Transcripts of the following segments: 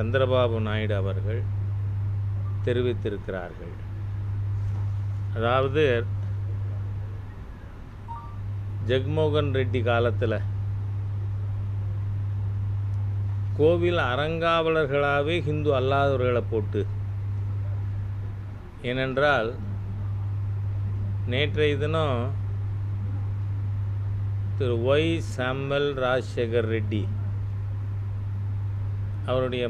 சந்திரபாபு நாயுடு அவர்கள் தெரிவித்திருக்கிறார்கள். அதாவது ஜெக்மோகன் ரெட்டி காலத்தில் கோவில் அறங்காவலர்களாகவே ஹிந்து அல்லாதவர்களை போட்டு ஏனென்றால் நேற்றைய தினம் திரு ஒய் சாம்பல் ராஜசேகர் ரெட்டி அவருடைய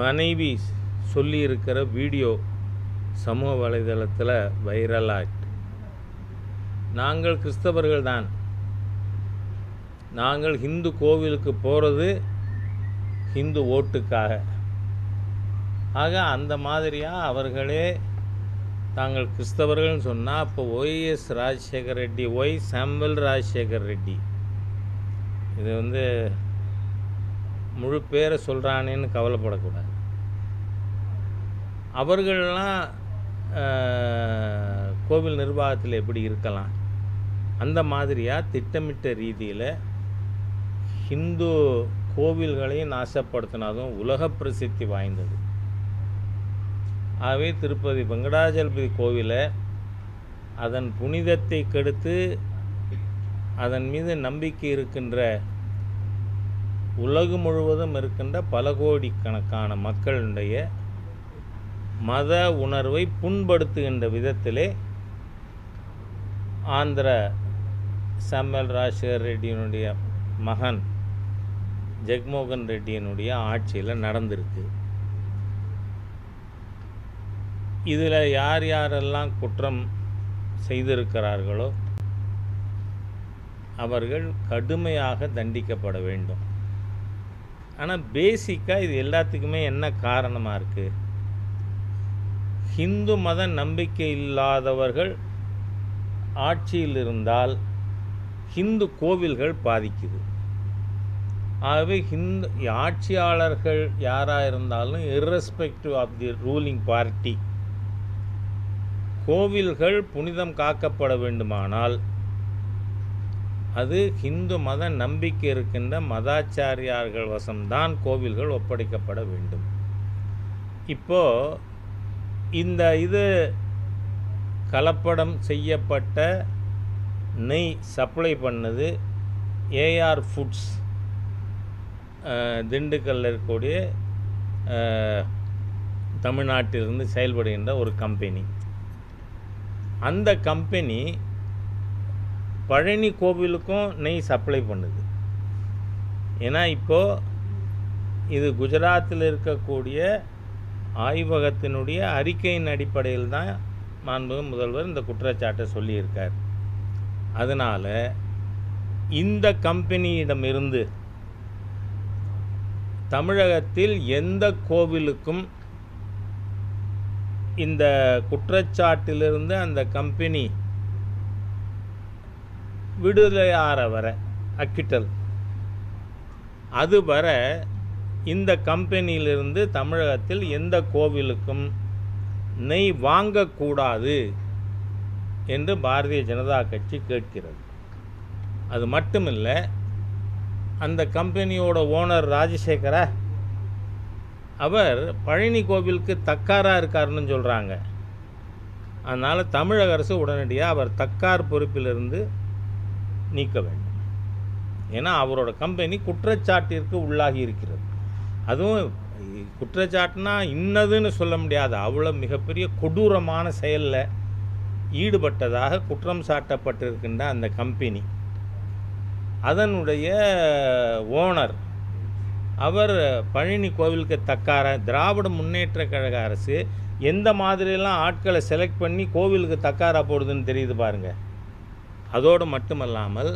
மனைவி சொல்லியிருக்கிற வீடியோ சமூக வலைதளத்தில் வைரலாயிட்டு நாங்கள் கிறிஸ்தவர்கள் தான். நாங்கள் ஹிந்து கோவிலுக்கு போகிறது ஹிந்து ஓட்டுக்காக. ஆக அந்த மாதிரியாக அவர்களே தாங்கள் கிறிஸ்தவர்கள்னு சொன்னால் அப்போ ஒய்எஸ் ராஜசேகர் ரெட்டி ஒய் சாம்பல் ராஜசேகர் ரெட்டி. இது வந்து முழு பேரை சொல்கிறானேன்னு கவலைப்படக்கூடாது. அவர்கள்லாம் கோவில் நிர்வாகத்தில் எப்படி இருக்கலாம்? அந்த மாதிரியாக திட்டமிட்ட ரீதியில் ஹிந்து கோவில்களையும் நாசப்படுத்தினதும் உலக பிரசித்தி வாய்ந்தது. ஆகவே திருப்பதி வெங்கடாஜலபதி கோவிலை அதன் புனிதத்தை கெடுத்து அதன் மீது நம்பிக்கை இருக்கின்ற உலகு முழுவதும் இருக்கின்ற பல கோடிக்கணக்கான மக்களுடைய மத உணர்வை புண்படுத்துகின்ற விதத்திலே ஆந்திர சம்மல் ராஜசேகர் ரெட்டியினுடைய மகன் ஜெக்மோகன் ரெட்டியினுடைய ஆட்சியில் நடந்திருக்கு. இதில் யார் யாரெல்லாம் குற்றம் செய்திருக்கிறார்களோ அவர்கள் கடுமையாக தண்டிக்கப்பட வேண்டும். ஆனால் பேசிக்காக இது எல்லாத்துக்குமே என்ன காரணமாக இருக்குது ஹிந்து மத நம்பிக்கை இல்லாதவர்கள் ஆட்சியில் இருந்தால் ஹிந்து கோவில்கள் பாதிக்குது. ஆகவே ஹிந்து ஆட்சியாளர்கள் யாராக இருந்தாலும் irrespective of the ruling party கோவில்கள் புனிதம் காக்கப்பட வேண்டுமானால் அது ஹிந்து மத நம்பிக்கை இருக்கின்ற மதாச்சாரியார்கள் வசம்தான் கோவில்கள் ஒப்படைக்கப்பட வேண்டும். இப்போ இந்த இது கலப்படம் செய்யப்பட்ட நெய் சப்ளை பண்ணது ஏஆர் ஃபுட்ஸ் திண்டுக்கல்லில் இருக்கக்கூடிய தமிழ்நாட்டிலிருந்து செயல்படுகின்ற ஒரு கம்பெனி அந்த கம்பெனி பழனி கோவிலுக்கும் நெய் சப்ளை பண்ணுது. ஏன்னா இப்போது இது குஜராத்தில் இருக்கக்கூடிய ஆய்வகத்தினுடைய அறிக்கையின் அடிப்படையில் தான் மாண்புமிகு முதல்வர் இந்த குற்றச்சாட்டை சொல்லியிருக்கார். அதனால் இந்த கம்பெனியிடமிருந்து தமிழகத்தில் எந்த கோவிலுக்கும் இந்த குற்றச்சாட்டிலிருந்து அந்த கம்பெனி விடுதலையார வர அக்கிட்டல். அது வர இந்த கம்பெனியிலிருந்து தமிழகத்தில் எந்த கோவிலுக்கும் நெய் வாங்கக்கூடாது என்று பாரதிய ஜனதா கட்சி கேட்கிறது. அது மட்டுமில்லை அந்த கம்பெனியோட ஓனர் ராஜசேகரா அவர் பழனி கோவிலுக்கு தக்காராக இருக்காருன்னு சொல்கிறாங்க அதனால் தமிழக அரசு உடனடியாக அவர் தக்கார் பொறுப்பிலிருந்து நீக்க வேண்டும். ஏன்னா அவரோட கம்பெனி குற்றச்சாட்டிற்கு உள்ளாகி இருக்கிறது. அதுவும் குற்றச்சாட்டுனா இன்னதுன்னு சொல்ல முடியாது. அவ்வளோ மிகப்பெரிய கொடூரமான செயலில் ஈடுபட்டதாக குற்றம் சாட்டப்பட்டிருக்கின்ற அந்த கம்பெனி. அதனுடைய ஓனர் அவர் பழனி கோவிலுக்கு தக்கார திராவிட முன்னேற்ற கழக அரசு எந்த மாதிரியெல்லாம் ஆட்களை செலக்ட் பண்ணி கோவிலுக்கு தக்காரா போடுதுன்னு தெரியுது பாருங்கள் அதோடு மட்டுமல்லாமல்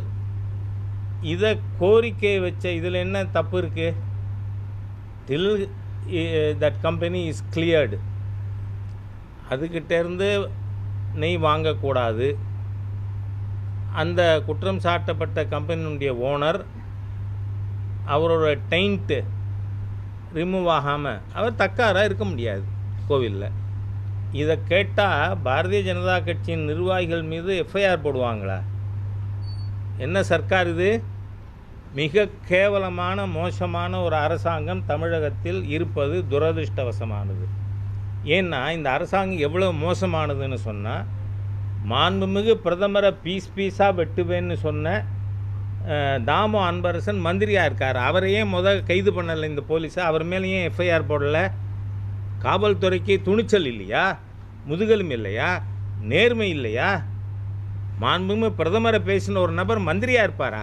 இதை கோரிக்கை வச்ச இதில் என்ன தப்பு இருக்குது till that company is cleared அதுக்கிட்டேருந்து நெய் வாங்கக்கூடாது. அந்த குற்றம் சாட்டப்பட்ட கம்பெனியுடைய ஓனர் அவரோட டெயிண்ட்டு ரிமூவ் ஆகாமல் அவர் தக்காராக இருக்க முடியாது கோவிலில். இதை கேட்டால் பாரதிய ஜனதா கட்சியின் நிர்வாகிகள் மீது எஃப்ஐஆர் போடுவாங்களா? என்ன சர்க்கார் இது? மிக கேவலமான மோசமான ஒரு அரசாங்கம் தமிழகத்தில் இருப்பது துரதிருஷ்டவசமானது. ஏன்னா இந்த அரசாங்கம் எவ்வளோ மோசமானதுன்னு சொன்னால் மாண்புமிகு பிரதமரை பீஸ் பீஸாக வெட்டுவேன்னு சொன்ன தாமோ அன்பரசன் மந்திரியாக இருக்கார். அவரையே முத கைது பண்ணலை இந்த போலீஸை. அவர் மேலேயும் எஃப்ஐஆர் போடல. காவல்துறைக்கு துணிச்சல் இல்லையா? முதுகலும் இல்லையா? நேர்மை இல்லையா? மாண்புமிகு பிரதமரை பேசின ஒரு நபர் மந்திரியாக இருப்பாரா?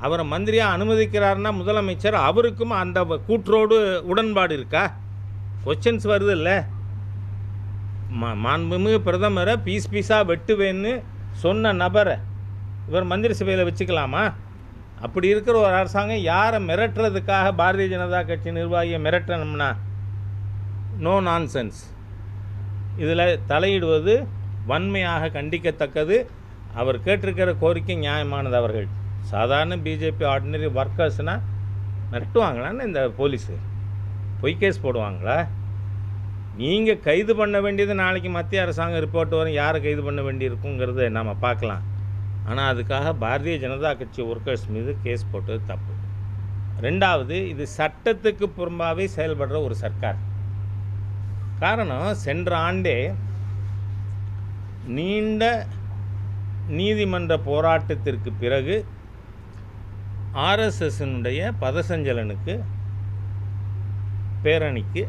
அவரை மந்திரியாக அனுமதிக்கிறாருன்னா முதலமைச்சர் அவருக்கும் அந்த கூற்றோடு உடன்பாடு இருக்கா? கொஸ்டின்ஸ் வருது இல்லை மா மாண்புமிகு பிரதமரை பீஸ் பீஸாக வெட்டுவேன்னு சொன்ன நபரை இவர் மந்திரி சபையில் வச்சுக்கலாமா? அப்படி இருக்கிற ஒரு அரசாங்கம் யாரை மிரட்டுறதுக்காக பாரதிய ஜனதா கட்சி நிர்வாகியை மிரட்டணும்னா நோ நான்சென்ஸ் இதில் தலையிடுவது வன்மையாக கண்டிக்கத்தக்கது. அவர் கேட்டிருக்கிற கோரிக்கை நியாயமானது அவர்கள். சாதாரண பிஜேபி ஆர்டினரி ஒர்க்கர்ஸ்னால் மிரட்டுவாங்களான்னு இந்த போலீஸு பொய் கேஸ் போடுவாங்களா? நீங்கள் கைது பண்ண வேண்டியது நாளைக்கு மத்திய அரசாங்கம் ரிப்போர்ட் வரும். யாரை கைது பண்ண வேண்டியிருக்குங்கிறத நாம் பார்க்கலாம். ஆனால் அதுக்காக பாரதிய ஜனதா கட்சி ஒர்க்கர்ஸ் மீது கேஸ் போட்டது தப்பு. ரெண்டாவது இது சட்டத்துக்கு புறம்பாகவே செயல்படுற ஒரு சர்க்கார். காரணம் சென்ற ஆண்டே நீண்ட நீதிமன்ற போராட்டத்திற்கு பிறகு ஆர்எஸ்எஸ்னுடைய பதசஞ்சலனுக்கு பேரணிக்கு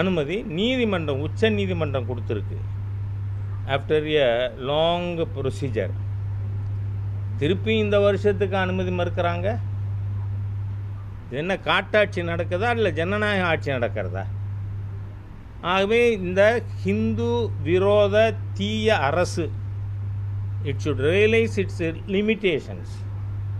அனுமதி நீதிமன்றம் உச்ச நீதிமன்றம் கொடுத்துருக்கு. ஆஃப்டர் எ லாங் ப்ரொசீஜர் திருப்பி இந்த வருஷத்துக்கு அனுமதி மறுக்கிறாங்க? என்ன காட்டாட்சி நடக்குதா இல்லை ஜனநாயக ஆட்சி நடக்கிறதா? ஆகவே இந்த ஹிந்து விரோத தீய அரசு it should realise its limitations